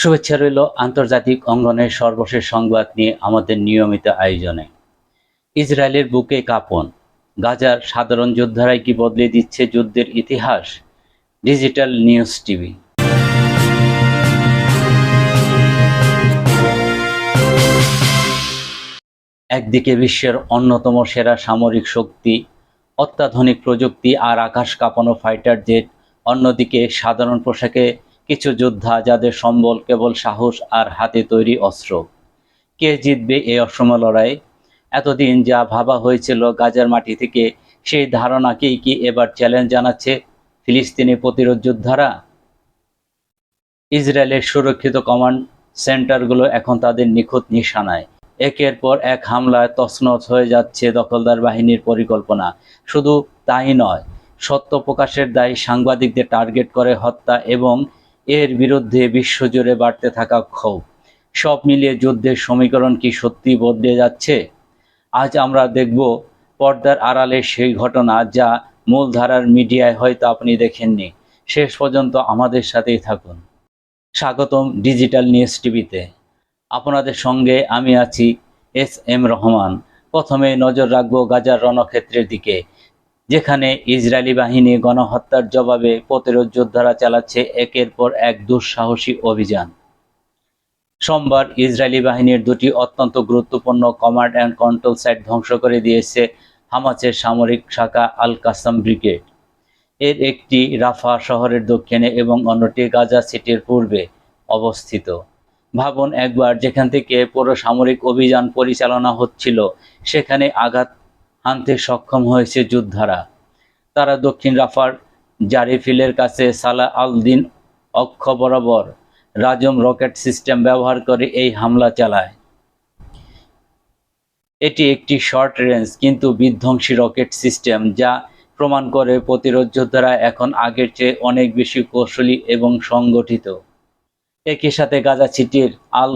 শুভেচ্ছা রইল আন্তর্জাতিক অঙ্গনের সর্বশেষ সংবাদ নিয়ে আমাদের নিয়মিত আয়োজনে। ইসরায়েলের বুকে কাঁপন। গাজার সাধারণ যোদ্ধারাই কি বদলে দিচ্ছে যুদ্ধের ইতিহাস? Digital news TV. একদিকে বিশ্বের অন্যতম সেরা সামরিক শক্তি, অত্যাধুনিক প্রযুক্তি আর আকাশ কাঁপানো ফাইটার জেট, অন্যদিকে সাধারণ পোশাকে কিছু যোদ্ধা যাদের সম্বল কেবল সাহস আর হাতে তৈরি অস্ত্র। কে জিতবে এই অসম লড়াই? এতদিন যা ভাবা হয়েছিল গাজার মাটি থেকে, সেই ধারণাকেই কি এবার চ্যালেঞ্জ জানাচ্ছে ফিলিস্তিনি প্রতিরোধ যোদ্ধারা? ইসরায়েলের সুরক্ষিত কমান্ড সেন্টারগুলো এখন তাদের নিখুঁত নিশানায়। একের পর এক হামলায় তছনছ হয়ে যাচ্ছে দখলদার বাহিনীর পরিকল্পনা। শুধু তাই নয়, সত্য প্রকাশের দায়ী সাংবাদিকদের টার্গেট করে হত্যা এবং এর বিরুদ্ধে বিশ্বজুড়ে বাড়তে থাকা ক্ষোভ। সব মিলিয়ে যুদ্ধের সমীকরণ কি সত্যি বদলে যাচ্ছে? আজ আমরা দেখব পর্দার আড়ালে সেই ঘটনা যা মূলধারার মিডিয়ায় হয়তো আপনি দেখেননি। শেষ পর্যন্ত আমাদের সাথেই থাকুন। স্বাগতম ডিজিটাল নিউজ টিভিতে। আপনাদের সঙ্গে আমি আছি এস এম রহমান। প্রথমে নজর রাখব গাজার রণক্ষেত্রের দিকে। যেখানে ইসরায়েলি বাহিনী গণহত্যার জবাবে প্রতিরোধ যোদ্ধারা চালাচ্ছে একের পর এক দুঃসাহসী অভিযান। সোমবার ইসরায়েলি বাহিনীর দুটি অত্যন্ত গুরুত্বপূর্ণ কমান্ড অ্যান্ড কন্ট্রোল সাইট ধ্বংস করে দিয়েছে হামাসের সামরিক শাখা আল কাসাম ব্রিগেড। এর একটি রাফা শহরের দক্ষিণে এবং অন্যটি গাজা সিটির পূর্বে অবস্থিত। ভাবুন একবার যেখান থেকে পুরো সামরিক অভিযান পরিচালনা হচ্ছিল, সেখানে আঘাত হানতে সক্ষম হয়েছে যোদ্ধারা। তারা দক্ষিণ রাফার জারিফিলের কাছে সালা আল দিন অক্ষ বরাবর রাজম রকেট সিস্টেম ব্যবহার করে এই হামলা চালায়। এটি একটি শর্ট রেঞ্জ কিন্তু বিধ্বংসী রকেট সিস্টেম যা প্রমাণ করে প্রতিরোধ যোদ্ধারা এখন আগের চেয়ে অনেক বেশি কৌশলী এবং সংগঠিত। একই সাথে গাজা সিটির আল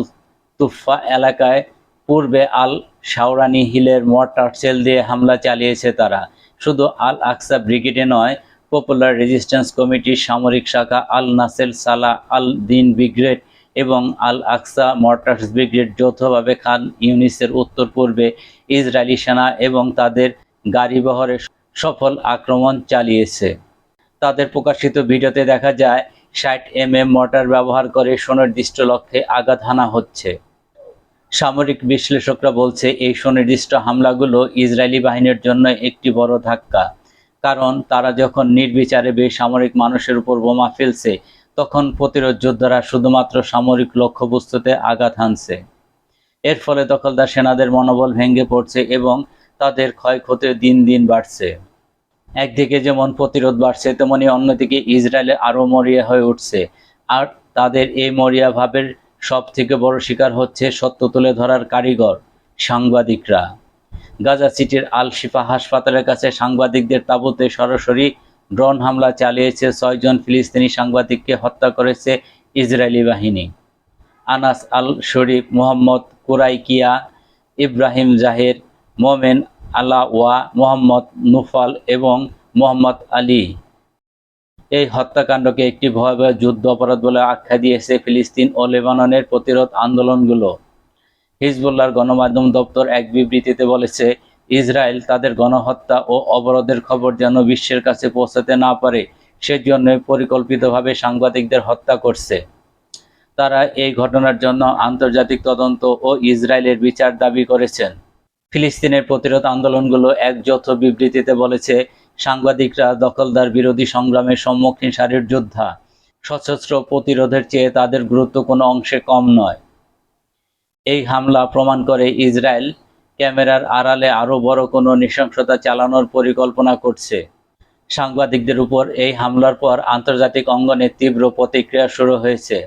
তুফা এলাকায় পূর্বে আল শাওরানি হিলের মর্টার সেল দিয়ে হামলা চালিয়েছে তারা। শুধু আল আকসা ব্রিগেডে নয়, পপুলার রেজিস্ট্যান্স কমিটির সামরিক শাখা আল নাসেল সালা আল দিন ব্রিগেড এবং আল আকসা মর্টার্স ব্রিগেড যৌথভাবে খান ইউনিসের উত্তর পূর্বে ইসরায়েলি সেনা এবং তাদের গাড়িবহরে সফল আক্রমণ চালিয়েছে। তাদের প্রকাশিত ভিডিওতে দেখা যায়, ষাট এম এম মর্টার ব্যবহার করে সুনির্দিষ্ট লক্ষ্যে আঘাত হানা হচ্ছে। সামরিক বিশ্লেষকরা বলছে, এই সুনির্দিষ্ট হামলাগুলো ইসরায়েলি বাহিনীর জন্য একটি বড় ধাক্কা। কারণ তারা যখন নির্বিচারে বেসামরিক মানুষের উপর বোমা ফেলছে, তখন প্রতিরোধ যোদ্ধারা শুধুমাত্র সামরিক লক্ষ্যবস্তুতে আঘাত হানছে। এর ফলে দখলদার সেনাদের মনোবল ভেঙে পড়ছে এবং তাদের ক্ষয়ক্ষতি দিন দিন বাড়ছে। একদিকে যেমন প্রতিরোধ বাড়ছে, তেমনি অন্যদিকে ইসরায়েলে আরও মরিয়া হয়ে উঠছে। আর তাদের এই মরিয়া ভাবের সব থেকে বড় শিকার হচ্ছে সত্য তুলে ধরার কারিগর, সাংবাদিকরা। গাজা সিটির আল শিফা হাসপাতালের কাছে সাংবাদিকদের তাঁবুতে সরাসরি ড্রোন হামলা চালিয়েছে ছয়জন ফিলিস্তিনি সাংবাদিককে হত্যা করেছে ইসরায়েলি বাহিনী। আনাস আল শরীফ মোহাম্মদ কুরাইকিয়া, ইব্রাহিম জাহের, মোমেন আলাওয়া, মোহাম্মদ নুফাল এবং মোহাম্মদ আলী। এই হত্যাকাণ্ডকে একটি ভয়াবহ যুদ্ধ অপরাধ বলে আখ্যা দিয়েছে ফিলিস্তিন ও লেবাননের প্রতিরোধ আন্দোলনগুলো। হিজবুল্লাহর গণমাধ্যম দপ্তর এক বিবৃতিতে বলেছে, ইসরায়েল তাদের গণহত্যা ও অবরোধের খবর যেন বিশ্বের কাছে পৌঁছাতে না পারে, সেজন্য পরিকল্পিতভাবে সাংবাদিকদের হত্যা করছে। তারা এই ঘটনার জন্য আন্তর্জাতিক তদন্ত ও ইসরায়েলের বিচার দাবি করেছেন। ফিলিস্তিনের প্রতিরোধ আন্দোলনগুলো এক যৌথ বিবৃতিতে বলেছে সাংবাদিকরা, দখলদার বিরোধী সংগ্রামের সম্মুখীন সারির যোদ্ধা। সশস্ত্র প্রতিরোধের চেয়ে তাদের গুরুত্ব কোনো অংশে কম নয়। এই হামলা প্রমাণ করে ইসরায়েল ক্যামেরার আড়ালে আরও বড় কোনো নৃশংসতা চালানোর পরিকল্পনা করছে। সাংবাদিকদের উপর এই হামলার পর আন্তর্জাতিক অঙ্গনে তীব্র প্রতিক্রিয়া শুরু হয়েছে।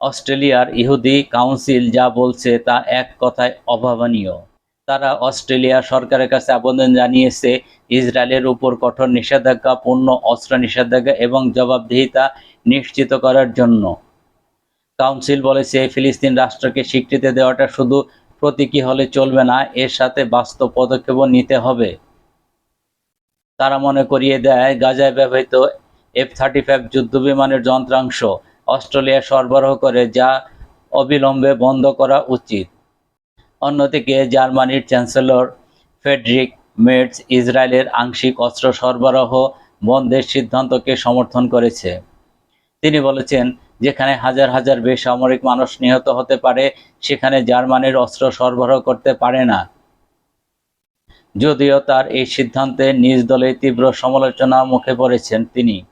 অস্ট্রেলিয়ার ইহুদি কাউন্সিল যা বলছে তা এক কথায় অভাবনীয়। তারা অস্ট্রেলিয়া সরকারের কাছে আবেদন জানিয়েছে, ইসরায়েলের উপর কঠোর নিষেধাজ্ঞা, পূর্ণ অস্ত্র নিষেধাজ্ঞা এবং জবাবদিহিতা নিশ্চিত করার জন্য। কাউন্সিল বলেছে, ফিলিস্তিন রাষ্ট্রকে স্বীকৃতি দেওয়াটা শুধু প্রতীকী হলে চলবে না, এর সাথে বাস্তব পদক্ষেপও নিতে হবে। তারা মনে করিয়ে দেয়, গাজায় ব্যবহৃত এফ থার্টি ফাইভ যুদ্ধবিমানের যন্ত্রাংশ অস্ট্রেলিয়া সরবরাহ করে, যা অবিলম্বে বন্ধ করা উচিত। অন্যদিকে জার্মানির চ্যান্সেলর ফেডরিক মেটস ইসরায়েলের আংশিক অস্ত্র সরবরাহ বন্ধের সিদ্ধান্তকে সমর্থন করেছে। তিনি বলেছেন, যেখানে হাজার হাজার বেসামরিক মানুষ নিহত হতে পারে, সেখানে জার্মানির অস্ত্র সরবরাহ করতে পারে না। যদিও তার এই সিদ্ধান্তে নিজ দলে তীব্র সমালোচনার মুখে পড়েছেন তিনি।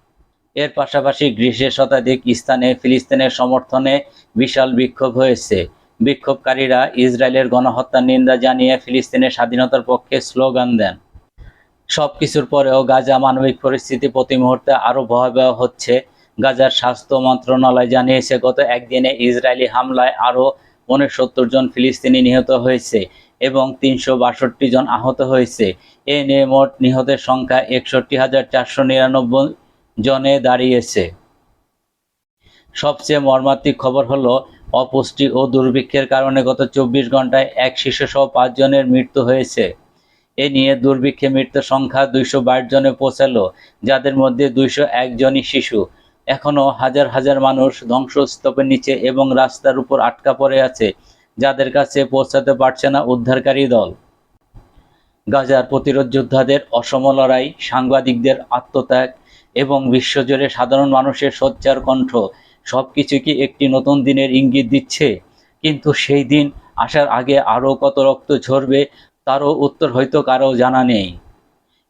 এর পাশাপাশি গ্রীষ্মের শতাধিক স্থানে ফিলিস্তিনের সমর্থনে বিশাল বিক্ষোভ হয়েছে। বিক্ষোভকারীরা ইসরায়েলের গণহত্যার নিন্দা জানিয়ে ফিলিস্তিনের স্বাধীনতার পক্ষে স্লোগান দেন। সবকিছুর পরেও গাজা মানবিক পরিস্থিতি প্রতি মুহূর্তে আরও ভয়াবহ হচ্ছে। গাজার স্বাস্থ্য মন্ত্রণালয় জানিয়েছে, গত একদিনে ইসরায়েলি হামলায় আরও উনসত্তর জন ফিলিস্তিনি নিহত হয়েছে এবং তিনশো বাষট্টি জন আহত হয়েছে। এ নিয়ে মোট নিহতের সংখ্যা একষট্টি হাজার চারশো নিরানব্বই জনে দাঁড়িয়েছে। সবচেয়ে মর্মান্তিক খবর হলো অপুষ্টি ও দুর্ভিক্ষের কারণে গত চব্বিশ ঘন্টায় এক শিশুসহ পাঁচজনের মৃত্যু হয়েছে। এ নিয়ে দুর্ভিক্ষে মৃত্যুর সংখ্যা দুইশো বাইশ জনে পৌঁছালো, যাদের মধ্যে দুইশো একজনই শিশু। এখনও হাজার হাজার মানুষ ধ্বংসস্তূপের নিচে এবং রাস্তার উপর আটকা পড়ে আছে, যাদের কাছে পৌঁছাতে পারছে না উদ্ধারকারী দল। গাজার প্রতিরোধ যোদ্ধাদের অসম লড়াই, সাংবাদিকদের আত্মত্যাগ এবং বিশ্বজুড়ে সাধারণ মানুষের সোচ্চার কণ্ঠ সবকিছু কি একটি নতুন দিনের ইঙ্গিত দিচ্ছে? কিন্তু সেই দিন আসার আগে আরও কত রক্ত ঝরবে তারও উত্তর হয়তো কারও জানা নেই।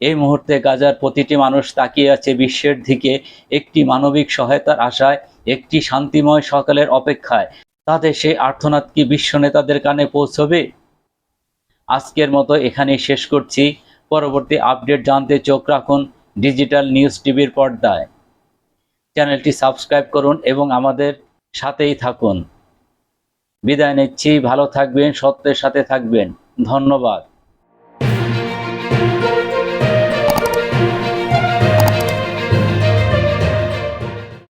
এই মুহূর্তে গাজার প্রতিটি মানুষ তাকিয়ে আছে বিশ্বের দিকে একটি মানবিক সহায়তার আশায়, একটি শান্তিময় সকালের অপেক্ষায়। তাদের সেই আর্থনাদ কি বিশ্ব নেতাদের কানে পৌঁছবে? আজকের মতো এখানেই শেষ করছি। পরবর্তী আপডেট জানতে চোখ রাখুন ডিজিটাল নিউজ টিভির পর্দায়। চ্যানেলটি সাবস্ক্রাইব করুন এবং আমাদের সাথেই থাকুন। বিদায় নিচ্ছি, ভালো থাকবেন, সত্যের সাথে থাকবেন। ধন্যবাদ।